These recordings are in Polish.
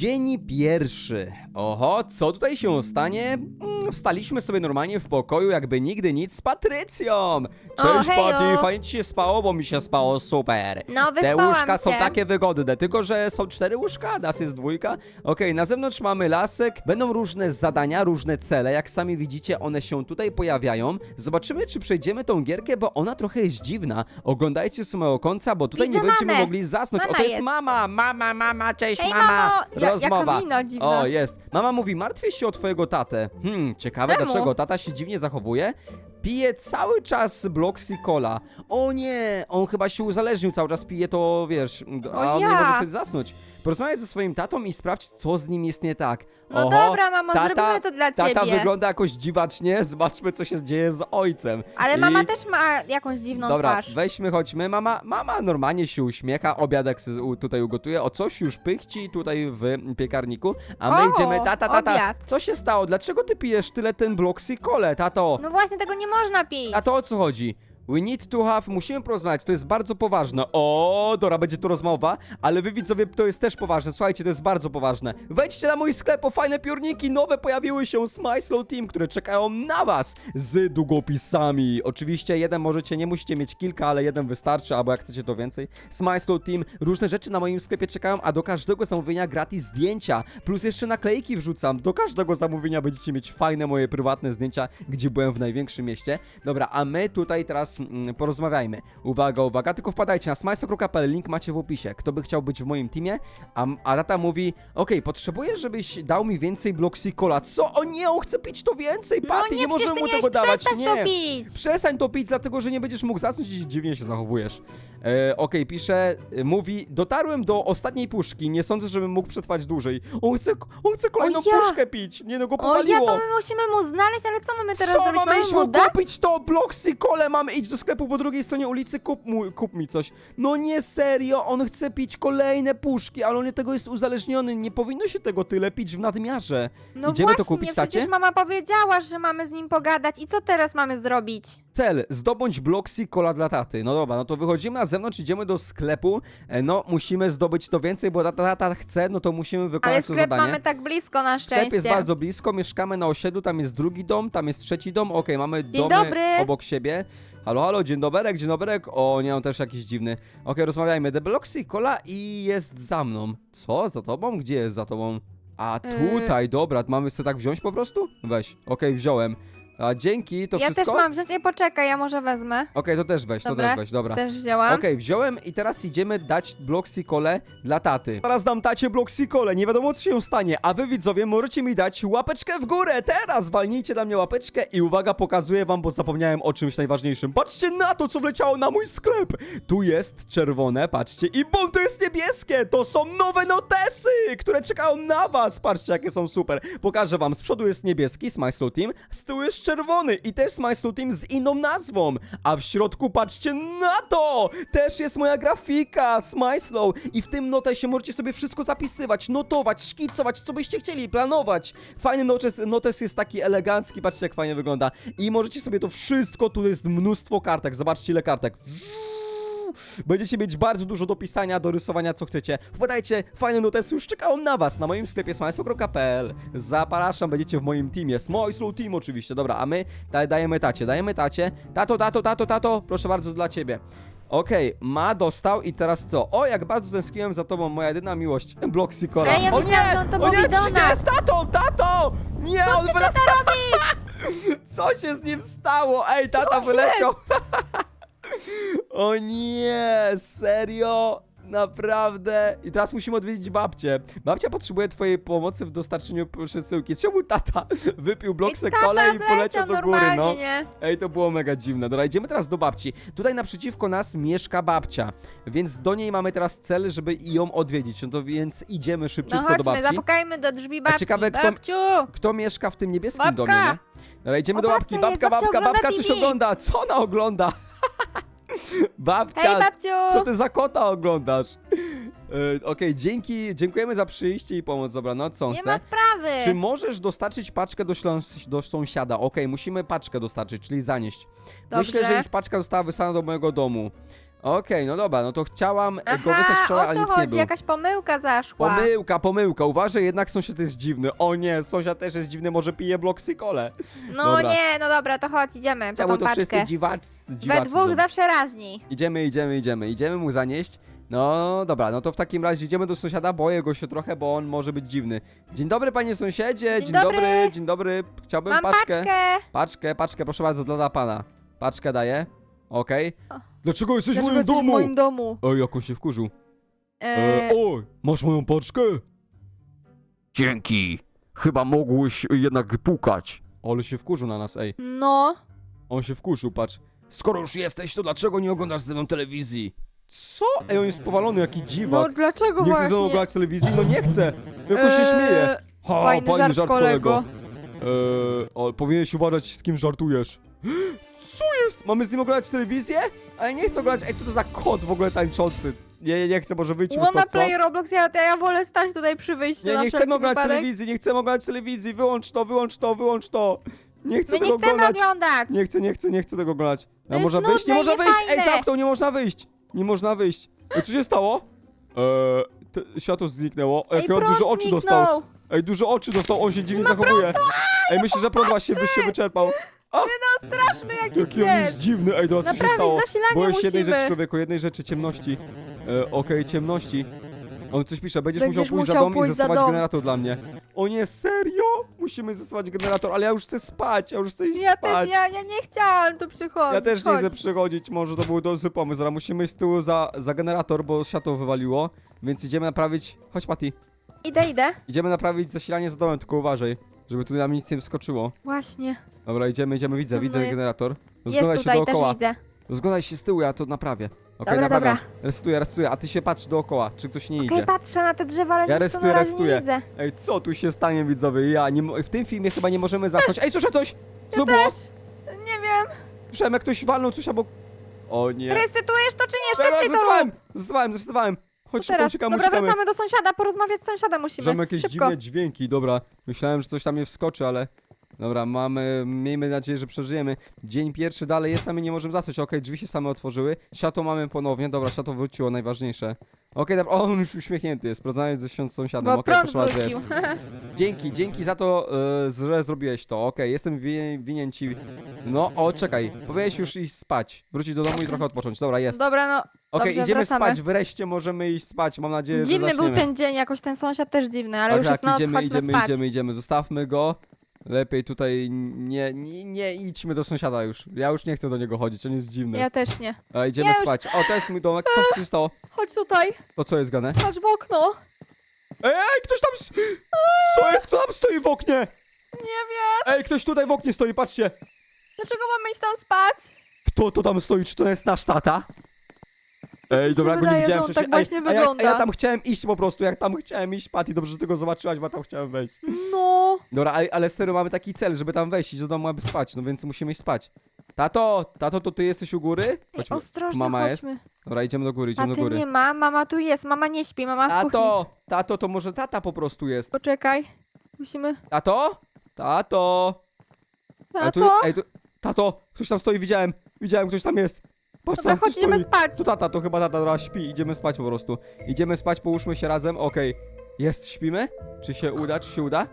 Dzień pierwszy. Oho, co tutaj się stanie? Wstaliśmy sobie normalnie w pokoju, jakby nigdy nic z Patrycją. Cześć hejo. Patty, fajnie ci się spało, bo mi się spało super. No, Te wyspałam łóżka są się. takie wygodne, tylko że są cztery łóżka, nas jest dwójka. Okej, na zewnątrz mamy lasek, będą różne zadania, różne cele, jak sami widzicie, one się tutaj pojawiają. Zobaczymy, czy przejdziemy tą gierkę, bo ona trochę jest dziwna. Oglądajcie z samego końca, bo tutaj Widzę nie będziemy mamę. mogli zasnąć. o, Mama to jest, jest. mama, mama, mama, cześć Hej, mama. mamo! Ja, Rozmowa. jaka mina dziwna. O, jest. Mama mówi, martwię się o twojego tatę. Hmm, ciekawe Czemu? dlaczego tata się dziwnie zachowuje. Pije cały czas Bloxy Cola. O nie, on chyba się uzależnił, cały czas pije to, wiesz, a O on nie ja. może wtedy zasnąć. Porozmawiaj ze swoim tatą i sprawdź, co z nim jest nie tak. No dobra, mamo, tata, zrobimy to dla Tata ciebie. wygląda jakoś dziwacznie, zobaczmy, co się dzieje z ojcem. Ale I- mama też ma jakąś dziwną Dobra, twarz. weźmy, chodźmy. Mama, mama normalnie się uśmiecha, obiadek tutaj ugotuje, o coś już pychci tutaj w piekarniku, a my O, idziemy, tata, tata, obiad. co się stało? Dlaczego ty pijesz tyle ten Bloxy Cole, tato? No właśnie, tego nie można pić. A to o co chodzi? We need to have, musimy porozmawiać, to jest bardzo poważne. O, Dora, będzie to rozmowa, ale wy widzowie, to jest też poważne. Słuchajcie, to jest bardzo poważne. Wejdźcie na mój sklep, o fajne piórniki, nowe pojawiły się z My Slow Team, które czekają na was z długopisami. Oczywiście jeden możecie, nie musicie mieć kilka, ale jeden wystarczy, albo jak chcecie to więcej. Z My Slow Team różne rzeczy na moim sklepie czekają, a do każdego zamówienia gratis zdjęcia, plus jeszcze naklejki wrzucam. Do każdego zamówienia będziecie mieć fajne moje prywatne zdjęcia, gdzie byłem w największym mieście. Dobra, a my tutaj teraz mm, porozmawiajmy. Uwaga, uwaga, tylko wpadajcie na smajso.pl, link macie w opisie. Kto by chciał być w moim teamie? A, a tata mówi, okej, potrzebuję, żebyś dał mi więcej Bloxy Cola. Co? O nie, on chce pić to więcej, no nie, nie, przecież możemy ty mu miałeś tego dawać. przestać Nie. to pić. Przestań to pić, dlatego że nie będziesz mógł zasnąć i dziwnie się zachowujesz. E, Okej, pisze, e, mówi, dotarłem do ostatniej puszki, nie sądzę, żebym mógł przetrwać dłużej. On chce, on chce kolejną ja. puszkę pić, nie no go O powaliło. ja, to my musimy mu znaleźć, ale co mamy teraz Co, zrobić? mamy iść mu mu dać? kupić to Bloxy Kole, mamy iść do sklepu po drugiej stronie ulicy, kup, mu, kup mi coś. No nie, serio, on chce pić kolejne puszki, ale on tego jest uzależniony, nie powinno się tego tyle pić w nadmiarze. No Idziemy to właśnie, kupić, przecież tacie? mama powiedziała, że mamy z nim pogadać. I co teraz mamy zrobić? Cel, zdobądź Bloxy Cola dla taty. No dobra, no to wychodzimy na zewnątrz, idziemy do sklepu, e, no musimy zdobyć to więcej, bo tata, tata chce, no to musimy wykonać Ale to sklep zadanie. mamy tak blisko na Sklep szczęście. jest bardzo blisko, mieszkamy na osiedlu, tam jest drugi dom, tam jest trzeci dom, okej, mamy domy dobry. obok siebie. Halo, halo, dzień doberek, dzień doberek. O, nie, on też jakiś dziwny. Okej, rozmawiajmy. The Bloxy Cola i jest za mną. Co, za tobą? Gdzie jest za tobą? A Yy. tutaj, dobra, mamy sobie tak wziąć po prostu? Weź, okej, wziąłem. A dzięki, to ja wszystko? też mam wziąć. Ej, poczekaj, ja może wezmę. Okej, to też weź, to Dobra, też weź, dobra. Też wzięłam. Okej, wziąłem i teraz idziemy dać Bloxy Cole dla taty. Teraz dam tacie Bloxy Cole, nie wiadomo co się stanie, a wy widzowie możecie mi dać łapeczkę w górę. Teraz walnijcie dla mnie łapeczkę i uwaga, pokazuję wam, bo zapomniałem o czymś najważniejszym. Patrzcie na to, co wleciało na mój sklep. Tu jest czerwone, patrzcie, i bum, to jest niebieskie. To są nowe notesy, które czekają na was. Patrzcie, jakie są super. Pokażę wam, z przodu jest niebieski, Smile Team, z tyłu jest czerwony i też Smile Team z inną nazwą. A w środku patrzcie na to! Też jest moja grafika, Smile I w tym notesie możecie sobie wszystko zapisywać, notować, szkicować, co byście chcieli, planować. Fajny notes, notes jest taki elegancki, patrzcie jak fajnie wygląda. I możecie sobie to wszystko, tu jest mnóstwo kartek, zobaczcie ile kartek. Będziecie mieć bardzo dużo do pisania, do rysowania, co chcecie. Wpadajcie, fajne notesy już czekają na was na moim sklepie smajslo.pl. Zapraszam, będziecie w moim teamie. Smajslo Team oczywiście. Dobra, a my da dajemy tacie, dajemy tacie. Tato, tato, tato, tato, proszę bardzo dla ciebie. Okej, ma dostał i teraz co? O, jak bardzo tęskniłem za tobą, moja jedyna miłość. Bloxy Cola. Ej, ja o myślałam, nie! że on to o nie, co do dzieje nas. z tatą? Tato! Nie, on. Co się z nim stało? Ej, tata wyleciał. O nie, serio? Naprawdę? I teraz musimy odwiedzić babcię. Babcia potrzebuje twojej pomocy w dostarczeniu przesyłki. Czemu tata wypił blok Ej, se tata kole i poleciał do góry, normalnie, no? nie? Ej, to było mega dziwne. Dobra, idziemy teraz do babci. Tutaj naprzeciwko nas mieszka babcia, więc do niej mamy teraz cel, żeby ją odwiedzić. No to więc idziemy No szybciutko do chodźmy, babci. zapukajmy do drzwi babci. ciekawe, kto- Babciu! Kto mieszka w tym niebieskim Babka! domie, nie? Dobra, idziemy O, do babcia babci. jest, Babka, babcia babka, ogląda babka coś TV. ogląda. Co ona ogląda? babcia, Hej, babciu! co ty za kota oglądasz? E, Okej, dzięki, dziękujemy za przyjście i pomoc. No Nie ma sprawy! Czy możesz dostarczyć paczkę do, śląs- do sąsiada? Okej, musimy paczkę dostarczyć, czyli zanieść. Myślę, Dobrze. że ich paczka została wysłana do mojego domu. Okej, no dobra, no to chciałam e, go wysłać Aha, wczoraj, o ale to nikt nie chodzi, był. jakaś pomyłka zaszła. Pomyłka, pomyłka. Uważaj, jednak sąsiad jest dziwny. O nie, sąsiad też jest dziwny, może pije bloksykole. No Dobra. nie, no dobra, to chodź, idziemy po Czemu tą to wszyscy paczkę. dziwacz, We dwóch są? zawsze raźni. Idziemy, idziemy, idziemy. Idziemy mu zanieść. No dobra, no to w takim razie idziemy do sąsiada, boję go się trochę, bo on może być dziwny. Dzień dobry panie sąsiedzie, Dzień dobry. dobry. dzień dobry. Chciałbym Mam paczkę. paczkę. Paczkę, paczkę, proszę bardzo, dla pana. Paczkę daję. Okej. O. Dlaczego jesteś w Dlaczego moim jesteś domu? w moim domu? Ej, jak on się wkurzył. E, E, oj, masz moją paczkę? Dzięki. Chyba mógłbyś jednak pukać. Ale się wkurzył na nas, ej. no, On się wkurzył, patrz. Skoro już jesteś, to dlaczego nie oglądasz ze mną telewizji? Co? Ej, on jest powalony, jaki no dziwak. dlaczego nie chce właśnie? ze mną oglądać telewizji? No nie chce. Jak on się Eee, śmieje. Ha, fajny żart, kolego. Eee, o, powinieneś uważać, z kim żartujesz. Jest? Mamy z nim oglądać telewizję? Ale nie chcę oglądać. Ej, co to za kot w ogóle tańczący? Nie, nie, nie chcę, może wyjdźmy Wanna stąd, co? play Roblox, ja, ja wolę stać tutaj przy wyjściu Nie, na nie wszelki chcemy oglądać wypadek. telewizji, nie chcemy oglądać telewizji. Wyłącz to, wyłącz to, wyłącz to. Nie chcę My tego nie chcemy oglądać. oglądać. Nie chcę, nie chcę, nie chcę tego oglądać. No, jest można wyjść? Nie nudne i można wyjść! Ej, niefajne. zamknął, nie można wyjść! Nie można wyjść. Ej, co się stało? Eee, te, światło zniknęło. Ej, on prąd dużo oczy zniknął. dostał. Ej, dużo oczy dostał, on się dziwnie zachowuje. Ej, myślę, że prąd właśnie by się wyczerpał. Straszny jaki Jaki on jest jest. dziwny. Ej, dobra, co się Naprawić stało? zasilanie Boję się jednej musimy. rzeczy, człowieku, jednej rzeczy, ciemności. E, Okej, ciemności. On coś pisze, będziesz, Będziesz musiał pójść za musiał dom i pójść za zastosować dom. generator dla mnie. O nie, serio? Musimy zastosować generator, ale ja już chcę spać, ja już chcę iść Ja spać. też, ja, ja nie chciałam tu przychodzić. Ja też nie chodź. chcę przychodzić, może to był dobry pomysł, ale musimy iść z tyłu za, za generator, bo światło wywaliło, więc idziemy naprawić... Chodź, Patty. Idę, idę. Idziemy naprawić zasilanie za domem, tylko uważaj, żeby tu nam nic nie wskoczyło. Właśnie. Dobra, idziemy, idziemy, widzę, widzę jest- generator. Jest Rozglądaj się tutaj, też dookoła. widzę. Rozglądaj się z tyłu, ja to naprawię. Okej, Dobra, naprawiam. dobra. Resetuję, resetuję, a ty się patrz dookoła, czy ktoś nie Okej, idzie. patrzę na te drzewa, ale Ja nic tu restuję, na razie nie restuję. widzę. Ej, co tu się stanie, widzowie? Ja nie mo- w tym filmie chyba nie możemy zasnąć. Ej, słyszę coś! Co było? też. Nie wiem. Słyszałem, jak ktoś walnął coś albo... O nie. Resetujesz to czy nie? Szybciej to rób. zdecydowałem, zdecydowałem. Chodź, szybko, teraz. uciekamy, Dobra, uciekamy. wracamy do sąsiada, porozmawiać z sąsiadem musimy. Słyszałem jakieś Szybko. dziwne dźwięki, dobra. Myślałem, że coś tam nie wskoczy, ale... Dobra, mamy, miejmy nadzieję, że przeżyjemy. Dzień pierwszy dalej jest, a my nie możemy zasnąć. Okej, drzwi się same otworzyły. Światło mamy ponownie, dobra, światło wróciło, najważniejsze. Okej, dobra, o, on już uśmiechnięty jest, porozmawiać ze świąt sąsiadem. Bo Okej, prąd proszę bardzo, jest. wrócił. Dzięki, dzięki za to, e, że zrobiłeś to. Okej, jestem wi- winien ci. No, o, czekaj. Powinieneś już iść spać. Wrócić do domu i trochę odpocząć. Dobra, jest. Dobra, no. Okej, dobrze, idziemy wracamy. spać. Wreszcie możemy iść spać. Mam nadzieję, że Dziwny był zaczniemy. ten dzień, jakoś ten sąsiad też dziwny, ale tak, już tak, jest noc, idziemy, chodźmy idziemy, spać. idziemy, idziemy. Zostawmy go. Lepiej tutaj nie, nie, nie idźmy do sąsiada już. Ja już nie chcę do niego chodzić, on jest dziwny. Ja też nie. Ale idziemy Ja już- spać. O, to jest mój domek. Co się stało? Chodź tutaj, To co jest gane? patrz w okno. Ej, ktoś tam... s- Co jest? Kto tam stoi w oknie? Nie wiem, Ej, ktoś tutaj w oknie stoi, patrzcie. dlaczego mamy iść tam spać? Kto to tam stoi? Czy to jest nasz tata? Ej, dobra, go nie wydaje, widziałem że on wcześniej. tak właśnie Ej, a ja, a ja wygląda. tam chciałem iść po prostu, jak tam chciałem iść, Patty, dobrze, że ty go zobaczyłaś, bo tam chciałem wejść. No. Dobra, ale, ale serio mamy taki cel, żeby tam wejść, iść do domu, aby spać, no więc musimy iść spać. Tato, tato, to ty jesteś u góry? Ej, Chodźmy. ostrożnie, Mama jest? chodźmy. Dobra, idziemy do góry, A idziemy do ty góry. nie ma, mama tu jest, mama nie śpi, mama w kuchni. Tato, tato, to może tata po prostu jest. Poczekaj, musimy... Tato? Tato? Ale tu, Tato? ej, tu, tato, ktoś tam stoi, widziałem, widziałem, ktoś tam jest. Patrz, Dobra, tam ktoś stoi. spać. To tata, to chyba tata teraz śpi, idziemy spać po prostu. Idziemy spać, połóżmy się razem, okej. Jest, śpimy? Czy się uda, czy się uda?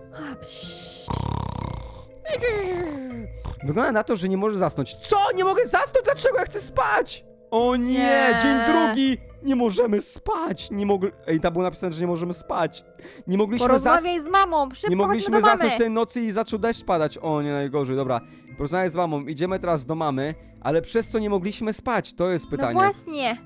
Wygląda na to, że nie może zasnąć. Co? Nie mogę zasnąć? Dlaczego? Ja chcę spać! O nie, Nie. dzień drugi! Nie możemy spać! Nie mogli... Ej, tam było napisane, że nie możemy spać. Nie mogliśmy zasnąć. Porozmawiaj z mamą, szybko Nie mogliśmy chodźmy do mamy. zasnąć tej nocy i zaczął deszcz padać. O nie, najgorzej, dobra. Porozmawiaj z mamą, idziemy teraz do mamy, ale przez co nie mogliśmy spać? To jest No pytanie. właśnie.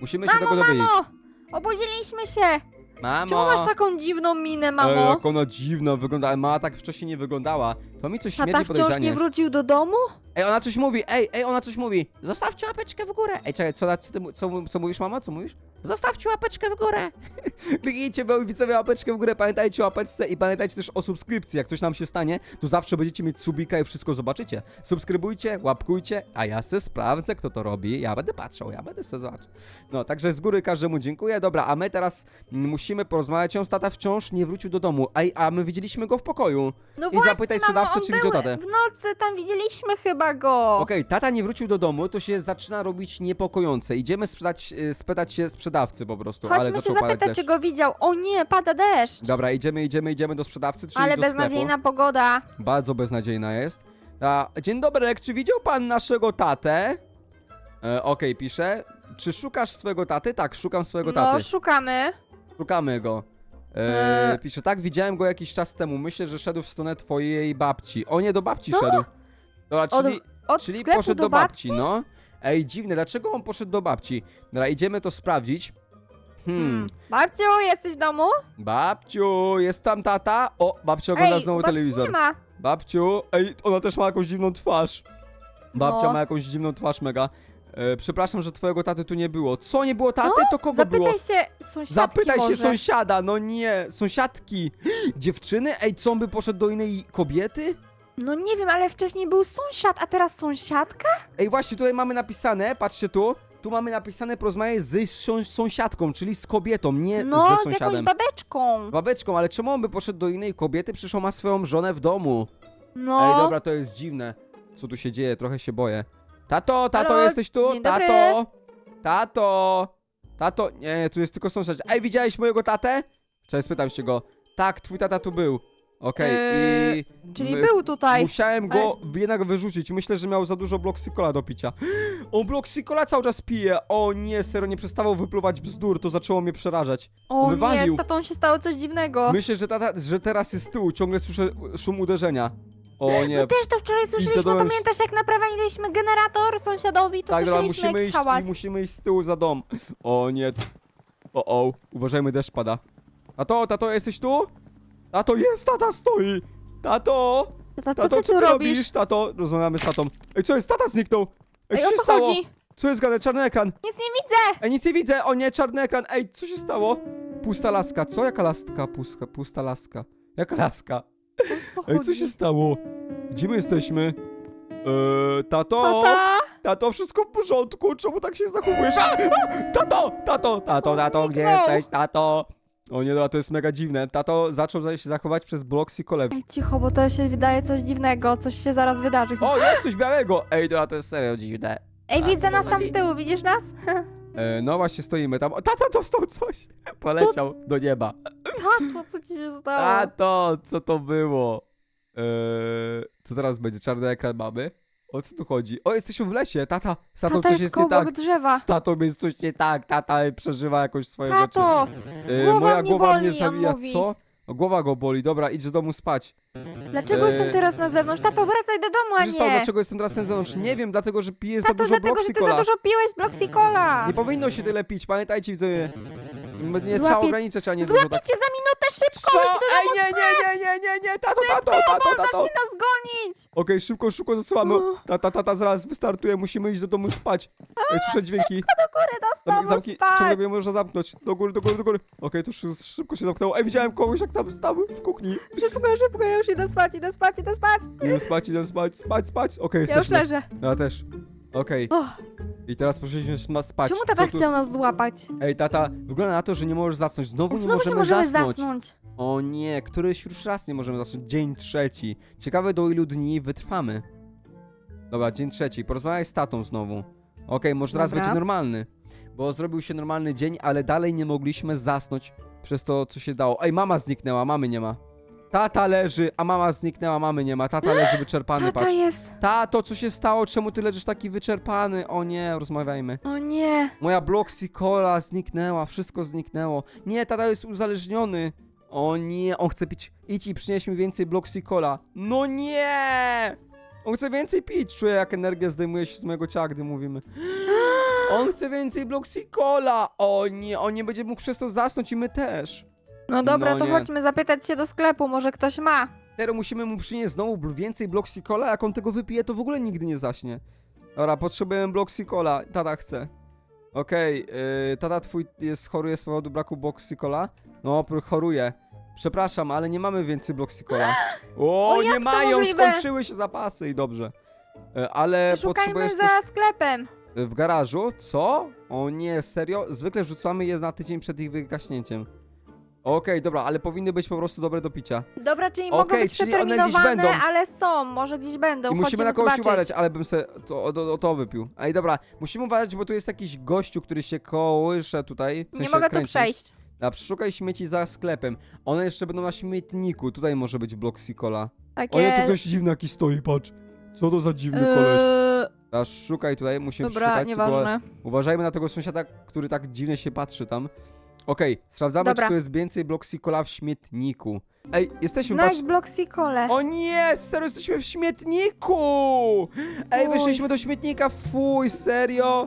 Musimy się tego dowiedzieć. mamo! Obudziliśmy się! Mamo! Czemu masz taką dziwną minę, Ej, mamo? jak ona dziwna wygląda, ale mama tak wcześniej nie wyglądała. To mi coś Tata śmierdzi wciąż nie wrócił do domu? Ej, ona coś mówi, ej, ej, ona coś mówi. Zostawcie łapeczkę w górę. Ej, czekaj, co, co, ty, mu- co, co mówisz, mama? Co mówisz? Zostawcie łapeczkę w górę. Kliknijcie widzowie łapeczkę w górę, pamiętajcie o łapeczce i pamiętajcie też o subskrypcji. Jak coś nam się stanie, to zawsze będziecie mieć subika i wszystko zobaczycie. Subskrybujcie, łapkujcie, a ja se sprawdzę, kto to robi. Ja będę patrzał, ja będę se zobaczył. No, także z góry każdemu dziękuję. Dobra, a my teraz musimy porozmawiać. On tata wciąż nie wrócił do domu, a, a my widzieliśmy go w pokoju. No I właśnie, zapytaj mamo, sprzedawcę, on czy widział tatę. W nocy tam widzieliśmy chyba go. Okej, tata nie wrócił do domu, to się zaczyna robić niepokojące. Idziemy sprzedać, y, spytać się sprzedawcy po prostu, ale Chodźmy się zaczął padać zapytać, deszcz. czy go widział. O nie, pada deszcz. Dobra, idziemy, idziemy, idziemy do sprzedawcy, czyli Ale do sklepu. beznadziejna pogoda. Bardzo beznadziejna jest. A, dzień dobry, czy widział pan naszego tatę? E, Okej, pisze. Czy szukasz swojego taty? Tak, szukam swojego No, taty. szukamy. Szukamy go. E, E. Pisze, tak, widziałem go jakiś czas temu. Myślę, że szedł w stronę twojej babci. O nie, do babci No. szedł. Dobra, Od, czyli, od czyli sklepu poszedł do babci, no. Ej, dziwne, dlaczego on poszedł do babci? Dobra, idziemy to sprawdzić. Hmm, Hmm. Babciu, jesteś w domu? babciu, jest tam tata? O, babcia ogląda Ej, znowu babci telewizor. nie ma. Babciu, ej, ona też ma jakąś dziwną twarz. Babcia No. ma jakąś dziwną twarz mega. E, przepraszam, że twojego taty tu nie było. Co, nie było taty? to kogo było? Zapytaj się sąsiadki Zapytaj może. się sąsiada, no nie, sąsiadki. Dziewczyny? Ej, co on by poszedł do innej kobiety? No nie wiem, ale wcześniej był sąsiad, a teraz sąsiadka? Ej, właśnie tutaj mamy napisane, patrzcie tu. Tu mamy napisane porozmawiaj z sąs- sąsiadką, czyli z kobietą, nie No, ze z jakąś sąsiadem. babeczką. Babeczką, ale czemu on by poszedł do innej kobiety? Przecież on ma swoją żonę w domu. No. Ej, dobra, to jest dziwne. Co tu się dzieje? Trochę się boję. Tato, tato, Halo? jesteś tu? Dzień dobry. Tato! Tato! Tato, nie, tu jest tylko sąsiad. Ej, widziałeś mojego tatę? Cześć, spytam się go. Tak, twój tata tu był. Okej, Eee, i... Czyli my- był tutaj. Musiałem go jednak wyrzucić. Myślę, że miał za dużo Bloxycola do picia. On Bloxycola cały czas pije. O nie, serio, nie przestawał wypluwać bzdur. To zaczęło mnie przerażać. O wywalił. nie, z tatą się stało coś dziwnego. Myślę, że, tata, że teraz jest z tyłu. Ciągle słyszę szum uderzenia. O nie, My też to wczoraj słyszeliśmy, pamiętasz jak naprawiliśmy generator sąsiadowi, to Tak, dobra, słyszeliśmy musimy iść hałas. i musimy iść z tyłu za dom. O nie. O, o, uważajmy, deszcz pada. Tato, tato, jesteś tu? Tato, jest, tata stoi. Tato, Tata, co tato, ty co tu ty robisz? Tato, rozmawiamy z tatą. Ej, co jest? Tata zniknął. Ej, Ej, co o się co stało? chodzi? Co jest gane? Czarny ekran. Nic nie widzę! Ej, nic nie widzę. O nie, czarny ekran. Ej, co się stało? Pusta laska. Co? Jaka laska? Pusta, pusta laska. Jaka laska? O co Ej, co się stało? Gdzie my jesteśmy? Eee, tato? Tata? Tato, wszystko w porządku? Czemu tak się zachowujesz? A! A! Tato! Tato! Tato, tato, gdzie zniknął. jesteś? Tato! O nie, dobra, to jest mega dziwne. Tato zaczął za- się zachować przez Bloxy Cole. Ej, cicho, bo to się wydaje coś dziwnego, coś się zaraz wydarzy. O, jest coś białego! Ej, dobra, to jest serio dziwne. Ej, a, widzę nas tam z tyłu, widzisz nas? E, no właśnie, stoimy tam. O, tata dostał coś! Poleciał do nieba. Tato, co ci się stało? Tato, co to było? E, co teraz będzie? Czarny ekran mamy? O co tu chodzi? O, jesteśmy w lesie, tata! Z tatą Tata coś jest jest nie tak. drzewa. Z tatą jest coś nie tak, tata przeżywa jakoś swoje rzeczy. Tato! E, Głowa moja mnie głowa mnie boli, on zabija, mówi. co? O, głowa go boli, dobra, idź do domu spać. Dlaczego Eee, jestem teraz na zewnątrz? Tato, wracaj do domu, a nie! Dlaczego jestem teraz na zewnątrz? Nie wiem, dlatego, że piję za Tato, dużo dlatego, że ty za dużo piłeś Bloxycola! Nie powinno się tyle pić, pamiętajcie widzowie. Nie Złapie- trzeba ograniczać, a nie dużo Złapię tak. cię za minutę szybko! Co? Ej, domu nie, nie, nie, nie, nie, nie, tato, tato, tato, tato. Nas gonić! Okej, szybko, szybko zasyłamy. Uff. Tata, tata, zaraz wystartuje, musimy iść do domu spać. Ej, słyszę dźwięki. Do góry do Zamki, stołu zamki, spać! ciągle nie można zamknąć. Do góry, do góry, do góry. Okej, to szy- szybko się zamknęło. Ej, widziałem kogoś, jak tam stał w kuchni. Szybko, szybko, ja już idę spać, idę spać, idę spać! Idę spać, idę spać, spać, spać. Okej, Ja już jesteśmy. leżę. Ja też. Okej. Och, I teraz poszliśmy spać. czemu Co tata tu- chciał nas złapać? Ej, tata, wygląda na to, że nie możesz zasnąć. Znowu, nie Znowu możemy, nie możemy zasnąć. zasnąć. O nie, któryś już raz nie możemy zasnąć. Dzień trzeci. Ciekawe do ilu dni wytrwamy. Dobra, dzień trzeci. Porozmawiaj z tatą znowu. Okej, może teraz Dobra. będzie normalny. Bo zrobił się normalny dzień, ale dalej nie mogliśmy zasnąć przez to, co się dało. Ej, mama zniknęła, mamy nie ma. Tata leży, a mama zniknęła, mamy nie ma. Tata leży wyczerpany, Tata patrz. jest. Tato, co się stało? Czemu ty leżysz taki wyczerpany? O nie, rozmawiajmy. O nie. Moja Bloxy Cola zniknęła, wszystko zniknęło. Nie, tata jest uzależniony. O nie, on chce pić. Idź i przynieś mi więcej Bloxy Cola. No nie! On chce więcej pić. Czuję, jak energia zdejmuje się z mojego ciała, gdy mówimy. On chce więcej Bloxy Cola. O nie, on nie będzie mógł przez to zasnąć i my też. No dobra, No to nie. chodźmy zapytać się do sklepu, może ktoś ma. Teraz musimy mu przynieść znowu bl- więcej Bloxy Cola. Jak on tego wypije, to w ogóle nigdy nie zaśnie. Dobra, potrzebujemy Bloxy Cola. Tata chce. Okej, yy, tata twój jest choruje z powodu braku Bloxicola? No, pr- choruje. Przepraszam, ale nie mamy więcej Bloxicola. O, O, jak nie to mają, możliwe? skończyły się zapasy i dobrze. E, ale Szukajmy potrzebujesz za coś sklepem. w garażu? Co? O nie, serio? Zwykle wrzucamy je na tydzień przed ich wygaśnięciem. Okej, dobra, ale powinny być po prostu dobre do picia. Dobra, czyli Okej, mogą być czyli one gdzieś przeterminowane, będą. ale są, może gdzieś będą. I musimy Chodźmy na kogoś zobaczyć. uważać, ale bym se to, o, o, o to wypił. Ej, dobra, musimy uważać, bo tu jest jakiś gościu, który się kołysze tutaj. W Nie sensie mogę tu kręci. przejść. A przeszukaj śmieci za sklepem. One jeszcze będą na śmietniku. Tutaj może być blok Sikola. Tak O nie, tu jest. ktoś dziwny jakiś stoi, patrz. Co to za dziwny koleś? Eee, szukaj tutaj, musimy Dobra, szukać. tylko nieważne. Uważajmy na tego sąsiada, który tak dziwnie się patrzy tam. Okej, sprawdzamy, Dobra. czy tu jest więcej blok Sikola w śmietniku. Ej, jesteśmy, patrz. Znajdź Bloxicole. O nie, serio, jesteśmy w śmietniku! Ej, Oj. wyszliśmy do śmietnika, fuj, serio?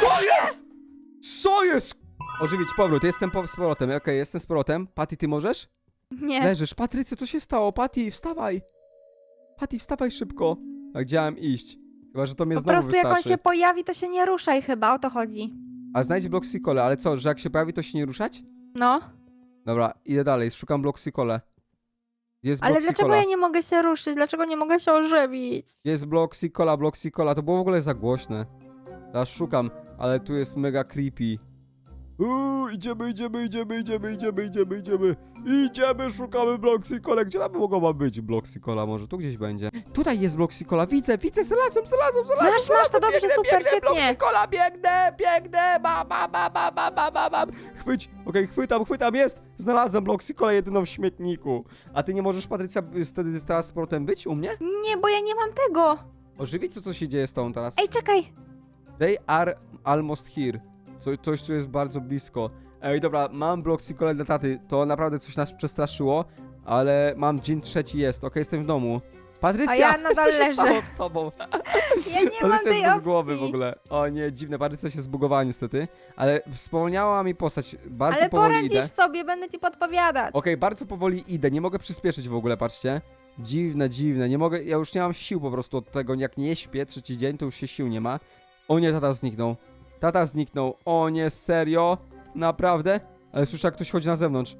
Co jest? Co jest? Ożywić powrót, jestem po z powrotem, okej, jestem z powrotem. Patty, ty możesz? Nie. Leżysz, Patrycy, co się stało? Patty, wstawaj! Patty, wstawaj szybko. Gdzie mam iść? Chyba, że to mnie Po znowu prostu jak on wystarczy. się pojawi, to się nie ruszaj chyba, o to chodzi. A znajdź blok Sicole, ale co, że jak się pojawi, to się nie ruszać? No, Dobra, idę dalej, szukam blok Sicole. Jest ale dlaczego ja nie mogę się ruszyć? Dlaczego nie mogę się ożywić? Jest blok Sikola, blok Sikola. To było w ogóle za głośne. Teraz szukam, ale tu jest mega creepy. Uuu, idziemy, idziemy, idziemy, idziemy, idziemy, idziemy, idziemy. Idziemy, szukamy blok Sikola. Gdzie tam mogło być blok Sikola? Może tu gdzieś będzie. Tutaj jest blok Sikola. Widzę, widzę, znalazłem, znalazłem, znalazłem. Masz, masz, to dobrze, biegnę, super, biegnę, świetnie. Sikola, biegnę, biegnę. Mam, mam, mam, mam, mam, mam, mam, mam. Chwyć, okej, chwytam, chwytam, jest. Znalazłem blok Sikola jedyną w śmietniku. A ty nie możesz, Patrycja, wtedy z portem być u mnie? Nie, bo ja nie mam tego. Ożywić, co, co się dzieje z tą teraz? Ej, czekaj. They are almost here. Co, coś tu jest bardzo blisko. Ej, dobra, mam blok Sicole dla taty. To naprawdę coś nas przestraszyło, ale mam dzień trzeci jest. Okej, jestem w domu. Patrycja, A ja nadal co się leżę. stało z tobą? Ja nie mam Patrycja tej jest bez opcji. głowy w ogóle. O nie, dziwne, Patrycja się zbugowała niestety. Ale spowolniała mi postać. Bardzo Ale powoli poradzisz idę. sobie, będę ci podpowiadać. Okej, bardzo powoli idę, nie mogę przyspieszyć w ogóle, patrzcie. Dziwne, dziwne, nie mogę, ja już nie mam sił po prostu od tego, jak nie śpię, trzeci dzień, to już się sił nie ma. O nie, tata zniknął. Tata zniknął, o nie, serio? Naprawdę? Ale słyszę, jak ktoś chodzi na zewnątrz.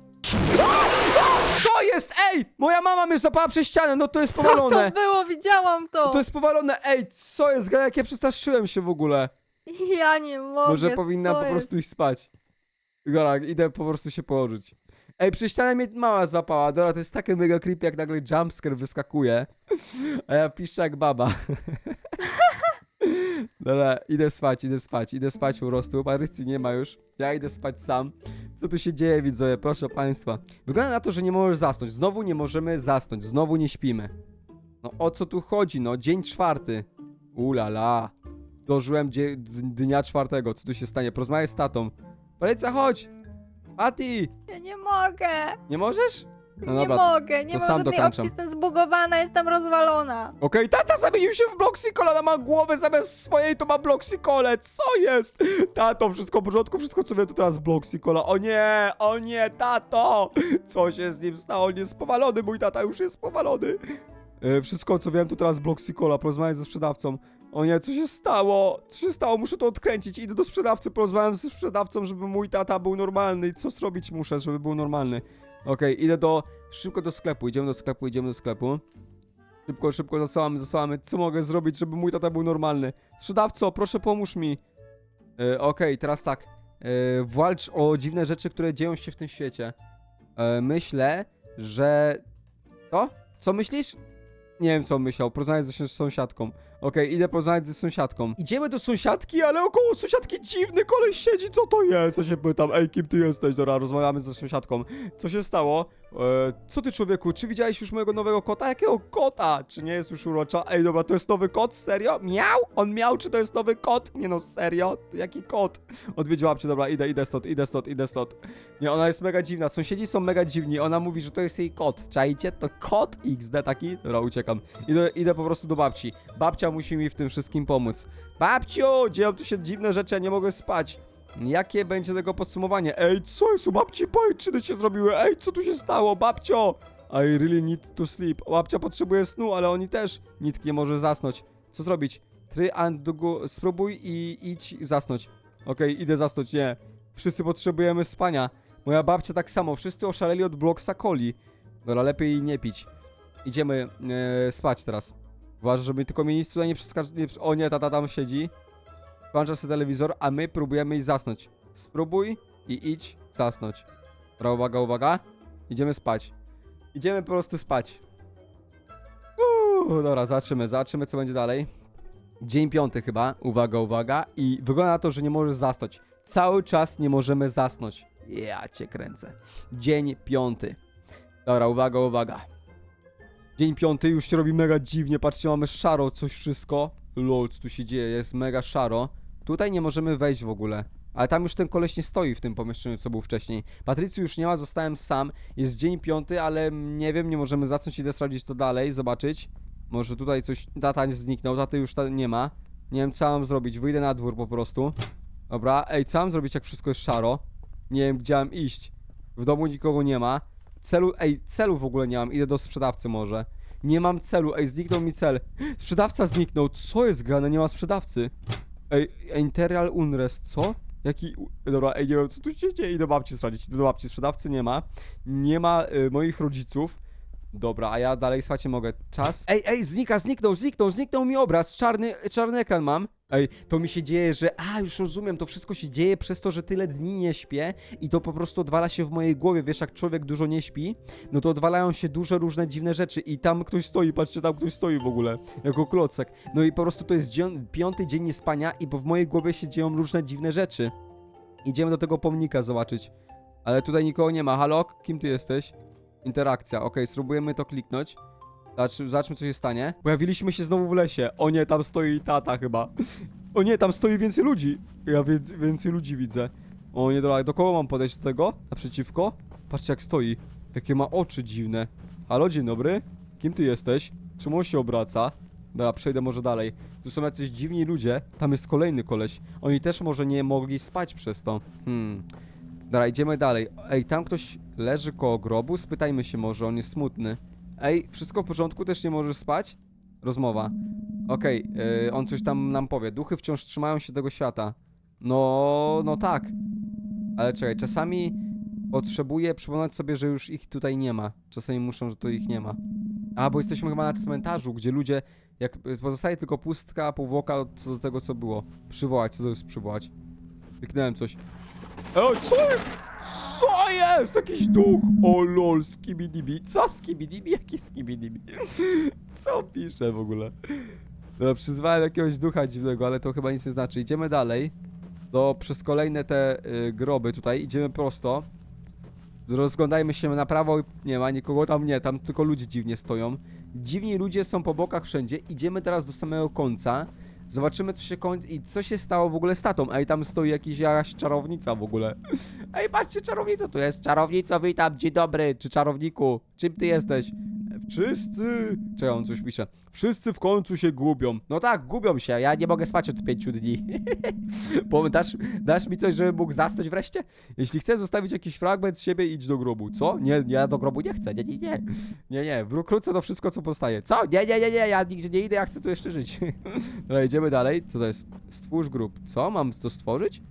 Co jest? Ej! Moja mama mnie zapała przez ścianę, no to jest Co powalone! to było? Widziałam to. To jest powalone, ej, co jest? Jak ja przestraszyłem się w ogóle. Ja nie mogę. Może powinnam co po prostu iść spać. Dobra, idę po prostu się położyć. Ej, przez ścianę mnie mała zapała. Dobra, to jest takie mega creepy, jak nagle jumpscare wyskakuje. A ja piszczę jak baba. Dobra, idę spać, idę spać, idę spać po prostu. Patrycji nie ma już. Ja idę spać sam. Co tu się dzieje, widzowie? Proszę państwa. Wygląda na to, że nie możesz zasnąć. Znowu nie możemy zasnąć. Znowu nie śpimy. No o co tu chodzi? No, dzień czwarty. Ulala. Dożyłem dnia czwartego. Co tu się stanie? Porozmawiaj z tatą. Policja, chodź! Patty! Ja nie mogę. Nie możesz? No nie dobra. mogę. Nie to mam sam żadnej dokończam. opcji. Jestem zbugowana, jestem rozwalona. Okej, tata zamienił się w Bloxicole, ona ma głowę zamiast swojej, to ma Bloxicole, co jest? Tato, wszystko w porządku, wszystko co wiem to teraz Bloxicola, o nie, o nie, tato! Co się z nim stało, on jest powalony, mój tata już jest powalony. E, wszystko co wiem to teraz Bloxicola, porozmawiać ze sprzedawcą. O nie, co się stało? Co się stało? Muszę to odkręcić. Idę do sprzedawcy, porozmawiam ze sprzedawcą, żeby mój tata był normalny. Co zrobić muszę, żeby był normalny? Okej, idę do... Szybko do sklepu, idziemy do sklepu, idziemy do sklepu. Szybko, szybko zasyłamy, zasyłamy. Co mogę zrobić, żeby mój tata był normalny? Sprzedawco, proszę pomóż mi. E, Okej, teraz tak. E, walcz o dziwne rzeczy, które dzieją się w tym świecie. E, myślę, że... Co? Co myślisz? Nie wiem, co myślał. Porozmawiać ze sąs- sąsiadką. Okej, idę porozmawiać ze sąsiadką. Idziemy do sąsiadki, ale około sąsiadki dziwny koleś siedzi. Co to jest? Ja się pytam. Ej, kim ty jesteś? Dobra, rozmawiamy ze sąsiadką. Co się stało? E, co ty, człowieku? Czy widziałeś już mojego nowego kota? Jakiego kota? Czy nie jest już urocza? Ej, dobra, to jest nowy kot? Serio? Miał? On miał? Czy to jest nowy kot? Nie no, serio? Jaki kot? Odwiedziłam cię, dobra, idę, idę stąd, idę stąd, idę stąd. Nie, ona jest mega dziwna. Sąsiedzi są mega dziwni. Ona mówi, że to jest jej kot. Czajcie? To kot XD taki? Dobra, uciekam. Idę, idę po prostu do babci. Babcia musi mi w tym wszystkim pomóc. Babciu! Dzieją tu się dziwne rzeczy, ja nie mogę spać. Jakie będzie tego podsumowanie? Ej, co jest u babci? Pajczyny się zrobiły. Ej, co tu się stało? Babcio! I really need to sleep. Babcia potrzebuje snu, ale oni też. Nikt nie może zasnąć. Co zrobić? Try and go, spróbuj i idź zasnąć. Okej, idę zasnąć, nie. Wszyscy potrzebujemy spania. Moja babcia tak samo, wszyscy oszaleli od Blocksa Coli. Dobra, lepiej nie pić. Idziemy e, spać teraz. Uważaj, żeby tylko mi nic tutaj nie przeskacz... Nie, przy- o nie, tata tam siedzi. Włącza sobie telewizor, a my próbujemy iść zasnąć. Spróbuj i idź zasnąć. Dobra, uwaga, uwaga. Idziemy spać. Idziemy po prostu spać. Uuu, dobra, zobaczymy, zobaczymy co będzie dalej. Dzień piąty chyba, uwaga, uwaga. I wygląda na to, że nie możesz zasnąć. Cały czas nie możemy zasnąć. Ja cię kręcę. Dzień piąty. Dobra, uwaga, uwaga. Dzień piąty już się robi mega dziwnie. Patrzcie, mamy szaro coś wszystko. Lol, co tu się dzieje? Jest mega szaro. Tutaj nie możemy wejść w ogóle. Ale tam już ten koleś nie stoi w tym pomieszczeniu, co był wcześniej. Patrycji już nie ma, zostałem sam. Jest dzień piąty, ale nie wiem, nie możemy zasnąć. Idę sprawdzić to dalej, zobaczyć. Może tutaj coś... Tata nie zniknął, taty już ta nie ma. Nie wiem, co mam zrobić. Wyjdę na dwór po prostu. Dobra, ej, co mam zrobić, jak wszystko jest szaro? Nie wiem, gdzie mam iść. W domu nikogo nie ma. Celu, ej, celu w ogóle nie mam. Idę do sprzedawcy może. Nie mam celu, ej, zniknął mi cel. Sprzedawca zniknął, co jest grane? Nie ma sprzedawcy. Ej, Interial Unrest, co? Jaki... Dobra, ej, nie wiem, co tu się dzieje. Idę babci sprawdzić. Do babci, sprzedawcy nie ma. Nie ma y, moich rodziców. Dobra, a ja dalej spać mogę. Czas. Ej, ej, znika, zniknął, zniknął, zniknął mi obraz. Czarny, czarny ekran mam. Ej, to mi się dzieje, że. A, już rozumiem, to wszystko się dzieje przez to, że tyle dni nie śpię i to po prostu odwala się w mojej głowie. Wiesz, jak człowiek dużo nie śpi, no to odwalają się duże różne dziwne rzeczy i tam ktoś stoi, patrzcie, tam ktoś stoi w ogóle, jako klocek. No i po prostu to jest dzień, piąty dzień niespania i bo w mojej głowie się dzieją różne dziwne rzeczy. Idziemy do tego pomnika zobaczyć. Ale tutaj nikogo nie ma. Halo, kim ty jesteś? Interakcja, okej, spróbujemy to kliknąć. Zobaczmy, zobaczmy, co się stanie. Pojawiliśmy się znowu w lesie. O nie, tam stoi tata chyba. O nie, tam stoi więcej ludzi. Ja więcej, więcej ludzi widzę. O nie, dobra, do kogo mam podejść do tego? Naprzeciwko? Patrzcie, jak stoi. Jakie ma oczy dziwne. Halo, dzień dobry. Kim ty jesteś? Czemu on się obraca? Dobra, przejdę może dalej. Tu są jacyś dziwni ludzie. Tam jest kolejny koleś. Oni też może nie mogli spać przez to. Hmm. Dobra, idziemy dalej. Ej, tam ktoś leży koło grobu? Spytajmy się może, on jest smutny. Ej, wszystko w porządku? Też nie możesz spać? Rozmowa. Okej, yy, on coś tam nam powie. Duchy wciąż trzymają się tego świata. No, no tak. Ale czekaj, czasami potrzebuję przypomnieć sobie, że już ich tutaj nie ma. Czasami muszą, że tu ich nie ma. A, bo jesteśmy chyba na cmentarzu, gdzie ludzie, jak pozostaje tylko pustka, powłoka co do tego, co było. Przywołać, co to jest przywołać? Kliknąłem coś. Ej, co jest? Co jest? Jakiś duch! O lol, skibidibi. Co skibidibi? Jaki skibidibi? Co pisze w ogóle? Dobra, przyzwałem jakiegoś ducha dziwnego, ale to chyba nic nie znaczy. Idziemy dalej. Do, przez kolejne te y, groby tutaj. Idziemy prosto. Rozglądajmy się na prawo. Nie ma nikogo tam, nie. Tam tylko ludzie dziwnie stoją. Dziwni ludzie są po bokach wszędzie. Idziemy teraz do samego końca. Zobaczymy, co się kończy i co się stało w ogóle z tatą. Ej, tam stoi jakiś, jakaś czarownica w ogóle. Ej, patrzcie, czarownica tu jest. Czarownico, witam, dzień dobry. Czy czarowniku? Czym ty jesteś? Wszyscy... Czekaj, on coś pisze. Wszyscy w końcu się gubią. No tak, gubią się. Ja nie mogę spać od pięciu dni. Bo dasz, dasz mi coś, żebym mógł zasnąć wreszcie? Jeśli chcesz zostawić jakiś fragment z siebie, idź do grobu. Co? Nie, ja do grobu nie chcę. Nie, nie, nie. Nie, nie. Wkrótce to wszystko, co powstaje. Co? Nie, nie, nie, nie. Ja nigdzie nie idę, ja chcę tu jeszcze żyć. Dobra, idziemy dalej. Co to jest? Stwórz grup. Co? Mam to stworzyć?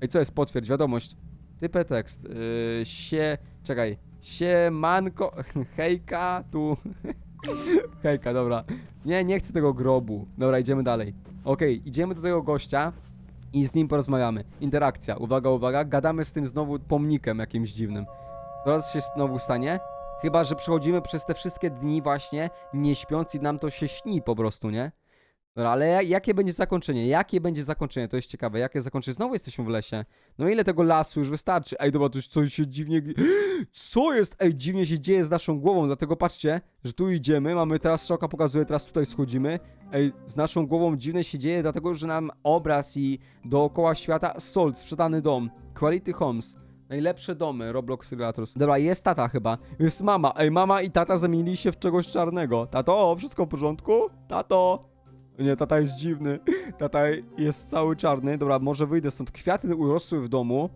Ej, co jest? Potwierdź wiadomość. Typę tekst. Yy, sie... Czekaj. Siemanko... Hejka, tu... Hejka, dobra. Nie, nie chcę tego grobu. Dobra, idziemy dalej. Okej, idziemy do tego gościa i z nim porozmawiamy. Interakcja. Uwaga, uwaga. Gadamy z tym znowu pomnikiem jakimś dziwnym. Teraz się znowu stanie. Chyba, że przechodzimy przez te wszystkie dni właśnie nie śpiąc i nam to się śni po prostu, nie? Dobra, ale ja- jakie będzie zakończenie? Jakie będzie zakończenie? To jest ciekawe. Jakie zakończenie? Znowu jesteśmy w lesie. No ile tego lasu już wystarczy? Ej, dobra, to już coś się dziwnie... Co jest? Ej, dziwnie się dzieje z naszą głową, dlatego patrzcie, że tu idziemy, mamy teraz strzałka pokazuje, teraz tutaj schodzimy. Ej, z naszą głową dziwne się dzieje, dlatego że nam obraz i dookoła świata sold, sprzedany dom, quality homes. Najlepsze domy, Roblox Simulator. Dobra, jest tata chyba. Jest mama. Ej, mama i tata zamienili się w czegoś czarnego. Tato, wszystko w porządku? Tato! Nie, tata jest dziwny. Tata jest cały czarny. Dobra, może wyjdę stąd. Kwiaty urosły w domu.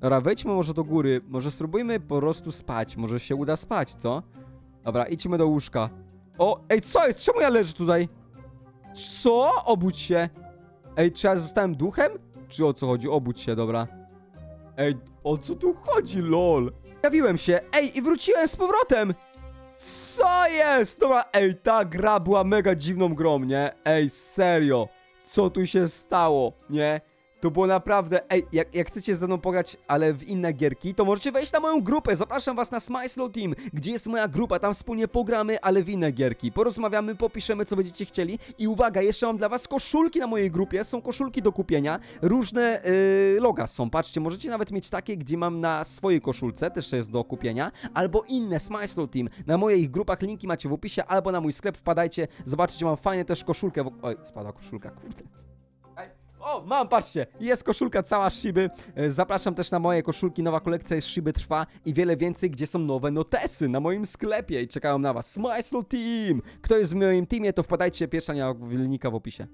Dobra, wejdźmy może do góry. Może spróbujmy po prostu spać. Może się uda spać, co? Dobra, idźmy do łóżka. O, ej, co jest? Czemu ja leżę tutaj? Co? Obudź się. Ej, czy ja zostałem duchem? Czy o co chodzi? Obudź się, dobra. Ej, o co tu chodzi, lol? Jawiłem się, ej, i wróciłem z powrotem! Co jest? Dobra, ej, ta gra była mega dziwną grą, nie? Ej, serio. Co tu się stało, nie? To było naprawdę, ej, jak, jak chcecie ze mną pograć, ale w inne gierki, to możecie wejść na moją grupę. Zapraszam was na Smile Slow Team, gdzie jest moja grupa. Tam wspólnie pogramy, ale w inne gierki. Porozmawiamy, popiszemy, co będziecie chcieli. I uwaga, jeszcze mam dla was koszulki na mojej grupie. Są koszulki do kupienia. Różne yy, loga są. Patrzcie, możecie nawet mieć takie, gdzie mam na swojej koszulce, też jest do kupienia. Albo inne, Smile Slow Team. Na moich grupach linki macie w opisie, albo na mój sklep wpadajcie. Zobaczycie, mam fajnie też koszulkę. Oj, spadła koszulka, kurde. O, mam, patrzcie, jest koszulka cała Shiby. E, Zapraszam też na moje koszulki, nowa kolekcja jest Shiby trwa i wiele więcej, gdzie są nowe notesy na moim sklepie i czekają na was. Slow Team! Kto jest w moim teamie, to wpadajcie, pierwsza linka w opisie.